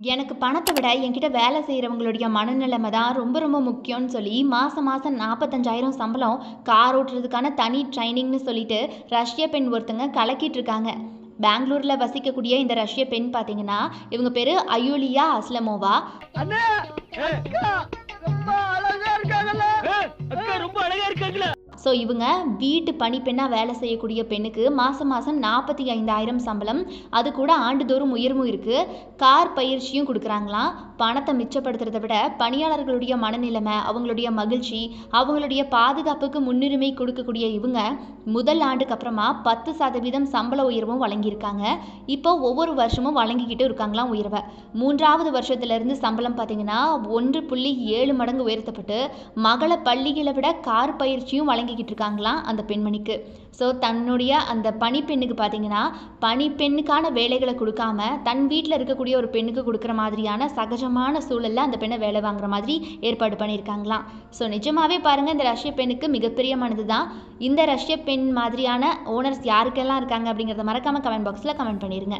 எனக்கு பணத்தை விட என்கிட்ட வேலை செய்கிறவங்களுடைய மனநிலைமை தான் ரொம்ப ரொம்ப முக்கியம்னு சொல்லி மாதம் மாதம் நாற்பத்தஞ்சாயிரம் சம்பளம் கார் ஓட்டுறதுக்கான தனி ட்ரைனிங்னு சொல்லிட்டு ரஷ்ய பெண் ஒருத்தங்க கலக்கிட்டு இருக்காங்க. பெங்களூரில் வசிக்கக்கூடிய இந்த ரஷ்ய பெண் பார்த்தீங்கன்னா இவங்க பேர் அயூலியா அஸ்லமோவா. ஸோ இவங்க வீட்டு பணிப்பெண்ணாக வேலை செய்யக்கூடிய பெண்ணுக்கு மாதம் மாதம் நாற்பத்தி ஐந்தாயிரம் சம்பளம். அது கூட ஆண்டுதோறும் உயர்வும் இருக்குது கார் பயிற்சியும் கொடுக்குறாங்களாம். பணத்தை மிச்சப்படுத்துறதை விட பணியாளர்களுடைய மனநிலைமை அவங்களுடைய மகிழ்ச்சி அவங்களுடைய பாதுகாப்புக்கு முன்னுரிமை கொடுக்கக்கூடிய இவங்க முதல் ஆண்டுக்கு அப்புறமா பத்து சதவீதம் சம்பள உயர்வும் வழங்கியிருக்காங்க. இப்போ ஒவ்வொரு வருஷமும் வழங்கிக்கிட்டு இருக்காங்களாம் உயர்வை. மூன்றாவது வருஷத்துலேருந்து சம்பளம் பார்த்தீங்கன்னா ஒன்று புள்ளி ஏழு மடங்கு உயர்த்தப்பட்டு மகளை பள்ளிகளை விட கார் பயிற்சியும் வழங்கிக்கிட்டு இருக்காங்களாம் அந்த பெண்மணிக்கு? ஸோ தன்னுடைய அந்த பணிப்பெண்ணுக்கு பார்த்தீங்கன்னா பணிப்பெண்ணுக்கான வேலைகளை கொடுக்காம தன் வீட்டில் இருக்கக்கூடிய ஒரு பெண்ணுக்கு கொடுக்குற மாதிரியான சகஜமான சூழலில் அந்த பெண்ணை வேலை வாங்குற மாதிரி ஏற்பாடு பண்ணியிருக்காங்களாம். ஸோ நிஜமாவே பாருங்கள் இந்த ரஷ்ய பெண்ணுக்கு மிகப்பெரியமானது தான். இந்த ரஷ்ய பெண் மாதிரியான ஓனர்ஸ் யாருக்கெல்லாம் இருக்காங்க அப்படிங்கிறத மறக்காமல் கமெண்ட் பாக்ஸில் கமெண்ட் பண்ணிடுங்க